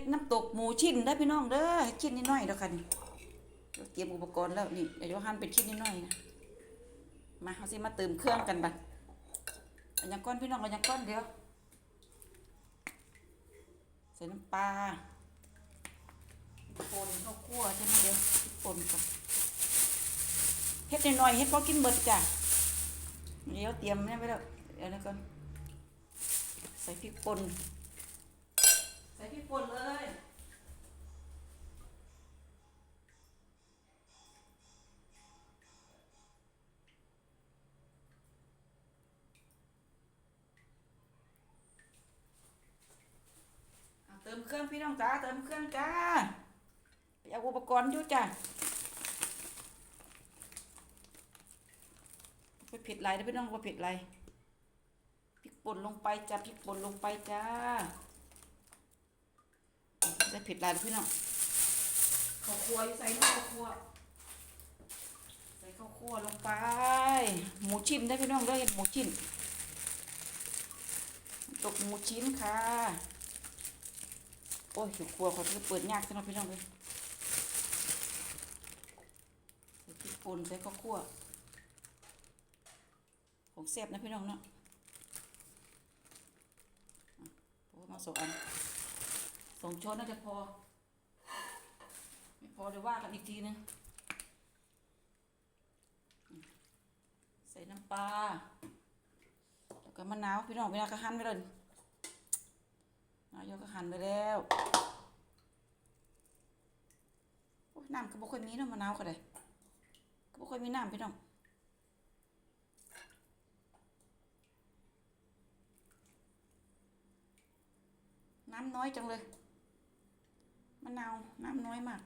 ดน้ำตกหมูชิ้นได้พี่น้องเด้อชิ้นนิดหน่อยเด้อค่ะนี่เตรียมอุปกรณ์แล้วนี่เดี๋ยวหั่นเป็นชิ้นนิดหน่อยนะมาเฮาสิมาเติมเครื่องกันบัดอาหยังก้อนพี่น้องอาหยังก้อนเดี๋ยวใส่น้ำปลาป่นข้าวคั่วใช่ไหมเดี๋ยวป่นก่อนเฮ็ดหน่อยๆเฮ็ดพอกินเบิดจ้ะเดี๋ยวเตรียมนี่ไว้แล้วเดี๋ยวนะก่อนใส่พริกป่น ส่พริกป่นเลย เติมเครื่องพี่น้องจ้าเติมเครื่องจ้าไปเอาอุปกรณ์อยู่จ้าไปผิดไรนะพี่น้องว่าผิดไรพริกป่นลงไปจ้าพริกป่นลงไปจ้า ได้ผิดไรนะพี่น้องข้าวคั่วอยู่ใส่ข้าวคั่วใส่ข้าวคั่วลงไป หมูชิ้นได้พี่น้องได้หมูชิ้น ตกหมูชิ้นค่ะ โอ้ยอยู่ครัวเขาจะเปิดยากจังเลยพี่น้องเลยใส่พริกป่นใส่ข้าวคั่วของแซ่บนะพี่น้องเนาะอะโอ้มาสองอัน สองช้อนน่าจะพอ ไม่พอเดี๋ยวว่ากันอีกทีนึงใส่น้ำปลาแล้วก็มะนาวพี่น้องเวลาก็หั่นไปเลยนายกก็หั่นไปแล้วน้ำก็บ่ค่อยมีเนาะมะนาวก็ได้ก็บ่ค่อยมีน้ำพี่น้องน้ำน้อยจังเลย มะนาวน้ำน้อยมาก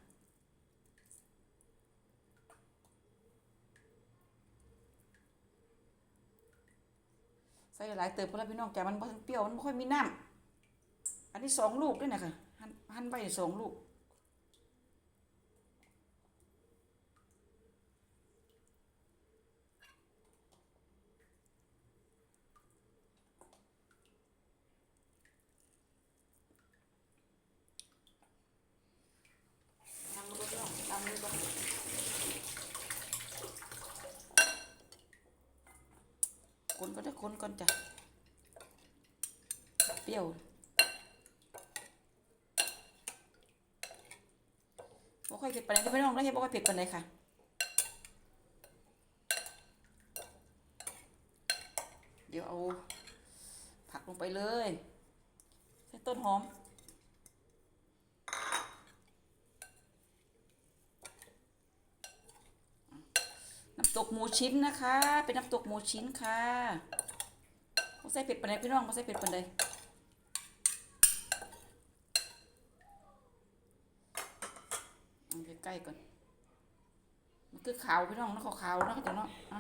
ใส่หลายเติบพอแล้วพี่น้องแต่มันเปรี้ยวมันไม่ค่อยมีน้ำอันนี้สองลูกด้วยนะค่ะหั่นหั่นไปสองลูก ทำมือก็ต้องทำมือก็ คนก็ได้คนก่อนจ้ะ เปรี้ยว บ่ค่อยเผ็ดปานใดไม่ต้องได้เห็นบ่ค่อยเผ็ดปานใดค่ะเดี๋ยวเอาผักลงไปเลย ใส่ต้นหอม ตกหมูชิ้นนะคะ เป็นน้ำตกหมูชิ้นค่ะบ่ใส่เผ็ดปานใดพี่น้องบ่ใส่เผ็ดปานใดใกล้ๆก่อน มันคือขาวพี่น้องนะขาวๆนะเดี๋ยวเนาะอะ